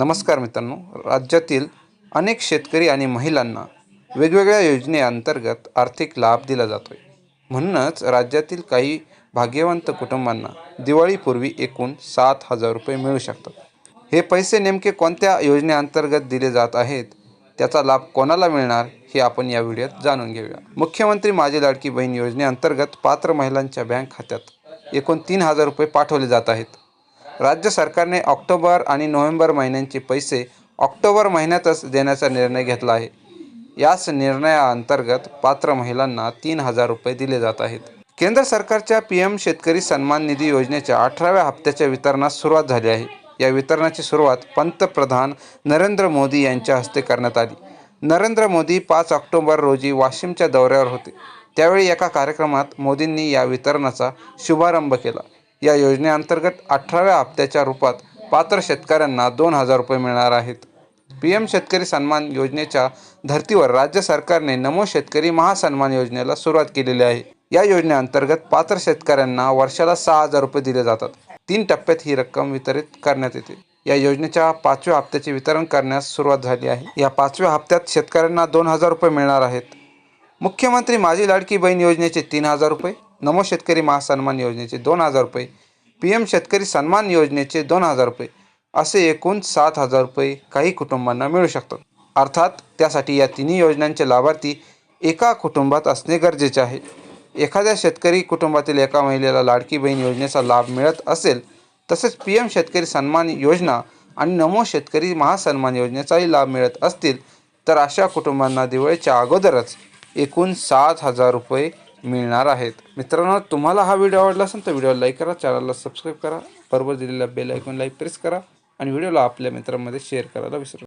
नमस्कार मित्रांनो. राज्यातील अनेक शेतकरी आणि महिलांना वेगवेगळ्या योजनेअंतर्गत आर्थिक लाभ दिला जातो आहे म्हणूनच राज्यातील काही भाग्यवंत कुटुंबांना दिवाळीपूर्वी एकूण सात हजार रुपये मिळू शकतात. हे पैसे नेमके कोणत्या योजनेअंतर्गत दिले जात आहेत? त्याचा लाभ कोणाला मिळणार? हे आपण या व्हिडिओत जाणून घेऊया. मुख्यमंत्री माझी लाडकी बहीण योजनेअंतर्गत पात्र महिलांच्या बँक खात्यात एकूण तीन हजार रुपये पाठवले जात आहेत. राज्य सरकारने ऑक्टोबर आणि नोव्हेंबर महिन्यांचे पैसे ऑक्टोबर महिन्यातच देण्याचा निर्णय घेतला आहे. याच निर्णयाअंतर्गत पात्र महिलांना तीन हजार रुपये दिले जात आहेत. केंद्र सरकारच्या पी एम शेतकरी सन्मान निधी योजनेच्या अठराव्या हप्त्याच्या वितरणास सुरुवात झाली आहे. या वितरणाची सुरुवात पंतप्रधान नरेंद्र मोदी यांच्या हस्ते करण्यात आली. नरेंद्र मोदी पाच ऑक्टोबर रोजी वाशिमच्या दौऱ्यावर होते. त्यावेळी एका कार्यक्रमात मोदींनी या वितरणाचा शुभारंभ केला. या योजनेअंतर्गत अठराव्या हप्त्याच्या रूपात पात्र शेतकऱ्यांना दोन हजार रुपये मिळणार आहेत. पी एम शेतकरी सन्मान योजनेच्या धर्तीवर राज्य सरकारने नमो शेतकरी महासन्मान योजनेला सुरुवात केलेली आहे. या योजनेअंतर्गत पात्र शेतकऱ्यांना वर्षाला सहा हजार रुपये दिले जातात. तीन टप्प्यात ही रक्कम वितरित करण्यात येते. या योजनेच्या पाचव्या हप्त्याचे वितरण करण्यास सुरुवात झाली आहे. या पाचव्या हप्त्यात शेतकऱ्यांना दोन हजार रुपये मिळणार आहेत. मुख्यमंत्री माझी लाडकी बहीण योजनेचे तीन हजार रुपये नमो शेतकरी महासन्मान योजनेचे दोन हजार रुपये पी एम शेतकरी सन्मान योजनेचे दोन हजार रुपये असे एकूण सात हजार रुपये काही कुटुंबांना मिळू शकतात. अर्थात त्यासाठी या तिन्ही योजनांचे लाभार्थी एका कुटुंबात असणे गरजेचे आहे. एखाद्या शेतकरी कुटुंबातील एका महिलेला लाडकी बहीण योजनेचा लाभ मिळत असेल तसेच पी एम शेतकरी सन्मान योजना आणि नमो शेतकरी महासन्मान योजनेचाही लाभ मिळत असतील तर अशा कुटुंबांना दिवाळीच्या अगोदरच एकूण सात हजार रुपये मिळणार आहेत. मित्रांनो तुम्हाला हा व्हिडिओ आवडला असेल तर व्हिडिओला लाईक करा चॅनलला सबस्क्राईब करा बरोबर दिलेल्या बेल ऐकून लाईक प्रेस करा आणि व्हिडिओला आपल्या मित्रांमध्ये शेअर करायला विसरू